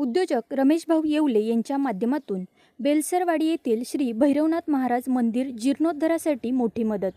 उद्योजक रमेशभाऊ येवले यांच्या माध्यमातून बेलसरवाडी येथील श्री भैरवनाथ महाराज मंदिर जीर्णोद्धारासाठी मोठी मदत.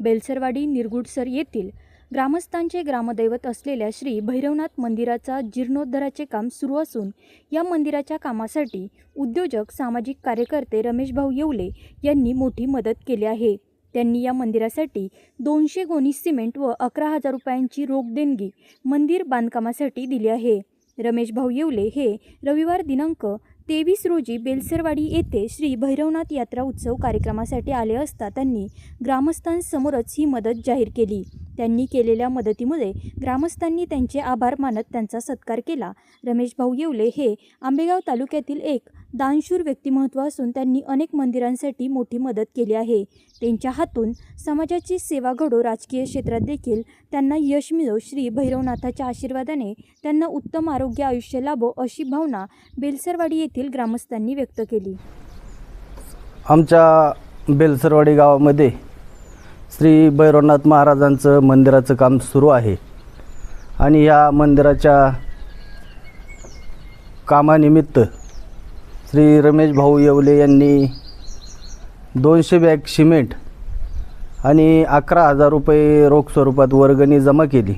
बेलसरवाडी निरगुडसर येथील ग्रामस्थांचे ग्रामदैवत असलेल्या श्री भैरवनाथ मंदिराचा जीर्णोद्धाराचे काम सुरू असून या मंदिराच्या कामासाठी उद्योजक सामाजिक कार्यकर्ते रमेशभाऊ येवले यांनी मोठी मदत केली आहे. त्यांनी या मंदिरासाठी दोनशे गोणी सिमेंट व अकरा हजार रुपयांची रोख देणगी मंदिर बांधकामासाठी दिली आहे. रमेश भाऊ येवले हे रविवार दिनांक तेवीस रोजी बेलसरवाडी येथे श्री भैरवनाथ यात्रा उत्सव कार्यक्रमासाठी आले असता त्यांनी ग्रामस्थांसमोरच ही मदत जाहीर केली. त्यांनी केलेल्या मदतीमुळे ग्रामस्थांनी त्यांचे आभार मानत त्यांचा सत्कार केला. रमेश भाऊ येवले हे आंबेगाव तालुक्यातील एक दानशूर व्यक्तिमत्व असून त्यांनी अनेक मंदिरांसाठी मोठी मदत केली आहे. त्यांच्या हातून समाजाची सेवा घडो राजकीय क्षेत्रात देखील त्यांना यश मिळो. श्री भैरवनाथाच्या आशीर्वादाने त्यांना उत्तम आरोग्य आयुष्य लाभो अशी भावना बेलसरवाडी येथील ग्रामस्थांनी व्यक्त केली. आमच्या बेलसरवाडी गावामध्ये श्री भैरवनाथ महाराजांचं मंदिराचं काम सुरू आहे. आणि या मंदिराच्या कामानिमित्त श्री रमेश भाऊ येवले यांनी दोनशे बॅग सिमेंट आणि अकरा हजार रुपये रोख स्वरूपात वर्गणी जमा केली.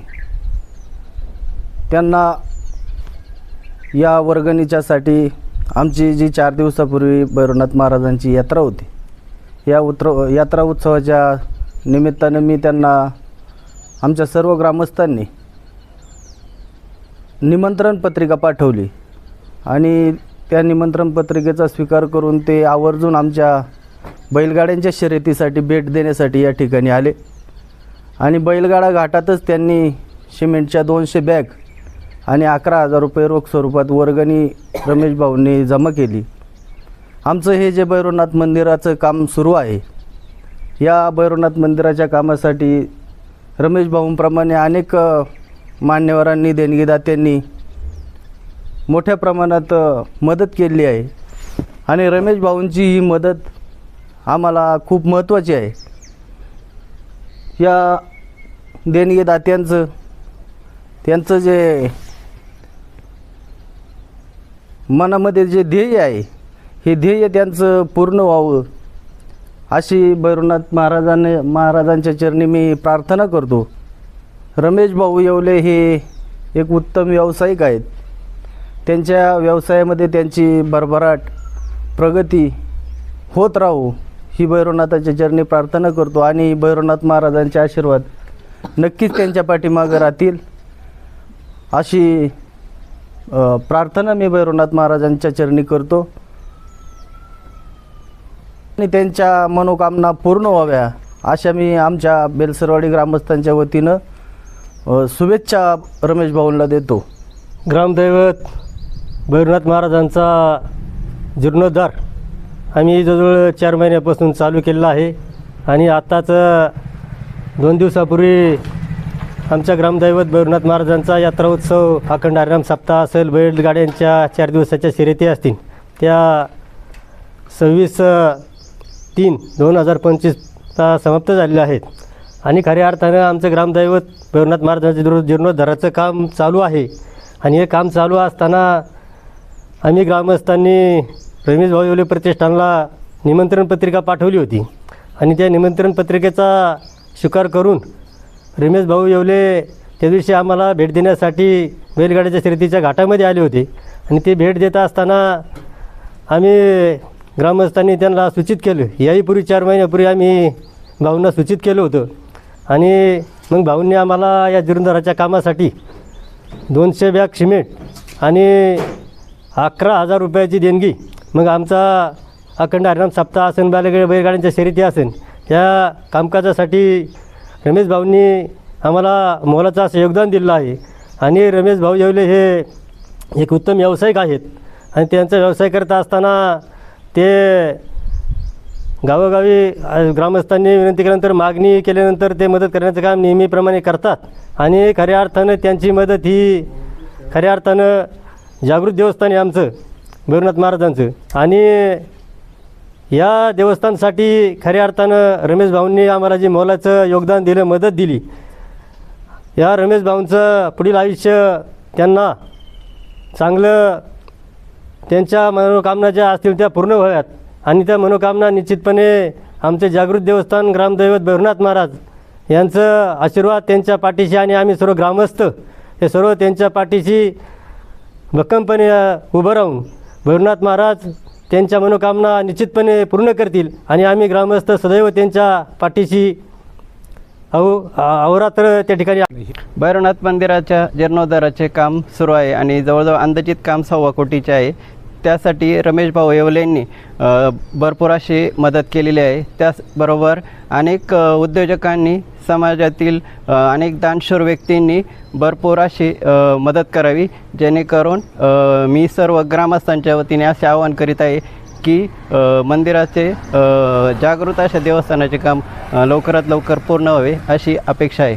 त्यांना या वर्गणीच्यासाठी आमची जी चार दिवसापूर्वी भैरवनाथ महाराजांची यात्रा होती. या उत्र यात्रा उत्सवाच्या निमित्तानं मी त्यांना आमच्या सर्व ग्रामस्थांनी निमंत्रण पत्रिका पाठवली. आणि त्या निमंत्रण पत्रिकेचा स्वीकार करून ते आवर्जून आमच्या बैलगाड्यांच्या शर्यतीसाठी भेट देण्यासाठी या ठिकाणी आले. आणि बैलगाडा घाटातच त्यांनी सिमेंटच्या दोनशे बॅग आणि अकरा हजार रुपये रोख स्वरूपात वर्गणी रमेश भाऊंनी जमा केली. आमचं हे जे भैरवनाथ मंदिराचं काम सुरू आहे या भैरवनाथ मंदिराच्या कामासाठी रमेश भाऊंप्रमाणे अनेक मान्यवरांनी देणगीदात्यांनी मोठ्या प्रमाणात मदत केली आहे. आणि रमेश भाऊंची ही मदत आम्हाला खूप महत्त्वाची आहे. या देणगीदात्यांचं त्यांचं जे मनामध्ये जे ध्येय आहे हे ध्येय त्यांचं पूर्ण व्हावं. अशी भैरवनाथ महाराजांनी महाराजांच्या चरणी मी प्रार्थना करतो. रमेश भाऊ येवले हे एक उत्तम व्यावसायिक आहेत. त्यांच्या व्यवसायामध्ये त्यांची भरभराट प्रगती होत राहू ही भैरवनाथाच्या चरणी प्रार्थना करतो आणि भैरवनाथ महाराजांचे आशीर्वाद नक्कीच त्यांच्या पाठीमागं राहतील. अशी प्रार्थना मी भैरवनाथ महाराजांच्या चरणी करतो. आणि त्यांच्या मनोकामना पूर्ण व्हाव्या अशा मी आमच्या बेलसरवाडी ग्रामस्थांच्या वतीनं शुभेच्छा रमेश भाऊंना देतो. ग्रामदैवत भैरवनाथ महाराजांचा जीर्णोद्धार आम्ही जवळजवळ चार महिन्यापासून चालू केलेला आहे आणि आत्ताच दोन दिवसापूर्वी आमच्या ग्रामदैवत भैरवनाथ महाराजांचा यात्रा उत्सव अखंड आराम सप्ताह असेल बैलगाड्यांच्या चार दिवसाच्या शर्यती असतील. त्या सव्वीस तीन दोन हजार पंचवीसचा समाप्त झालेल्या आहेत. आणि खऱ्या अर्थानं आमचं ग्रामदैवत भैरवनाथ महाराजांच्या जीर्णोद्धाराचं काम चालू आहे. आणि हे काम चालू असताना आम्ही ग्रामस्थांनी रमेश भाऊ येवले प्रतिष्ठानला निमंत्रण पत्रिका पाठवली होती. आणि त्या निमंत्रण पत्रिकेचा स्वीकार करून रमेश भाऊ येवले त्या दिवशी आम्हाला भेट देण्यासाठी बैलगाड्याच्या शर्यतीच्या घाटामध्ये आले होते. आणि ते भेट देत असताना आम्ही ग्रामस्थांनी त्यांना सूचित केलं. याहीपूर्वी चार महिन्यापूर्वी आम्ही भाऊंना सूचित केलं होतं. आणि मग भाऊंनी आम्हाला या जीर्णोद्धाराच्या कामासाठी दोनशे बॅग सिमेंट आणि अकरा हजार रुपयाची देणगी मग आमचा अखंड हरिनाम सप्ताह असेल बैलगाडी बैलगाड्यांच्या शर्यती असेल या कामकाजासाठी रमेश भाऊंनी आम्हाला मोलाचं असं योगदान दिलं आहे. आणि रमेश भाऊ येवले हे एक उत्तम व्यावसायिक आहेत. आणि त्यांचा व्यवसाय करत असताना ते गावोगावी ग्रामस्थांनी विनंती केल्यानंतर मागणी केल्यानंतर ते मदत करण्याचं काम नेहमीप्रमाणे करतात. आणि खऱ्या अर्थानं त्यांची मदत ही खऱ्या अर्थानं जागृत देवस्थान आहे आमचं भैरवनाथ महाराजांचं. आणि या देवस्थानसाठी खऱ्या अर्थानं रमेश भाऊंनी आम्हाला जे मोलाचं योगदान दिलं मदत दिली या रमेश भाऊंचं पुढील आयुष्य त्यांना चांगलं त्यांच्या मनोकामना ज्या असतील त्या पूर्ण व्हाव्यात. आणि त्या मनोकामना निश्चितपणे आमचे जागृत देवस्थान ग्रामदैवत भैरवनाथ महाराज यांचं आशीर्वाद त्यांच्या पाठीशी आणि आम्ही सर्व ग्रामस्थ हे सर्व त्यांच्या पाठीशी भक्कमपणे उभं राहून भैरवनाथ महाराज त्यांच्या मनोकामना निश्चितपणे पूर्ण करतील आणि आम्ही ग्रामस्थ सदैव त्यांच्या पाठीशी अहो अहोरात्र त्या ठिकाणी भैरवनाथ मंदिराच्या जीर्णोद्धाराचे काम सुरू आहे आणि जवळजवळ अंदाजित काम सव्वा कोटीचे आहे. त्यासाठी रमेश भाऊ येवले यांनी भरपूर अशी मदत केलेली आहे. त्याचबरोबर अनेक उद्योजकांनी समाजातील अनेक दानशूर व्यक्तींनी भरपूर अशी मदत करावी जेणेकरून मी सर्व ग्रामस्थांच्या वतीने असे आवाहन करीत आहे की मंदिराचे जागृत अशा देवस्थानाचे काम लवकरात लवकर पूर्ण व्हावे अशी अपेक्षा आहे.